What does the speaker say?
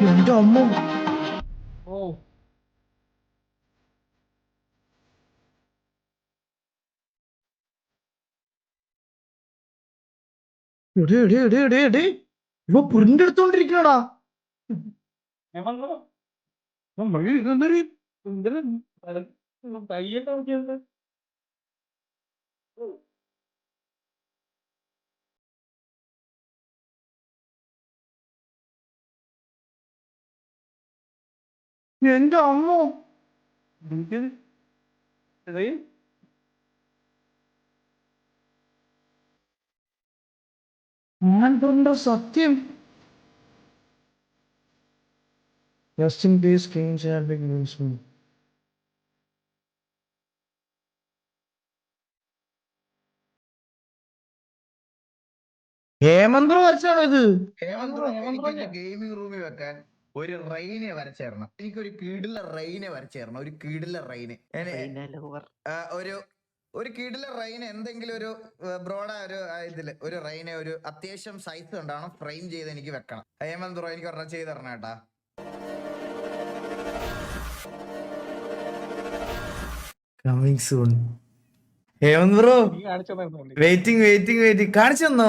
എന്റെ അമ്മ ഓ എടേ എടേ എടേ എടേ എടേ ഇവ പ്രിന്റ് എടുത്തോണ്ടിരിക്കണടാ എന്തൊരു കയ്യൊക്കെ നോക്കിയത് എന്റെ അമ്മ? ഇതേ ആൻഡ്രോന്റെ സത്യം? Just in case games have been used. Hemant വരച്ചാണോ ഇത്? ഹേമന്ത് ഗെയിമിംഗ് റൂമിൽ വെക്കാൻ ഒരു റെയിനെ വരച്ചു വരച്ചേരണം എനിക്കൊരു കീടിലെ വരച്ചു വരച്ചേരണം ഒരു കീടിലെ റെയിന് ഒരു ഒരു കീടിലെ റെയിന് എന്തെങ്കിലും ഒരു ബ്രോഡ ഒരു ഇതിൽ ഒരു റെയിനെ ഒരു അത്യാവശ്യം സൈസ് ഉണ്ടാവണം ഫ്രെയിം ചെയ്ത് എനിക്ക് വെക്കണം. ഹേമന്ത് ബ്രോ എനിക്ക് ഒരെണ്ണം ചെയ്ത് തരണം കേട്ടാ. Coming soon Hemant bro waiting waiting waiting കാണിച്ചു തന്നോ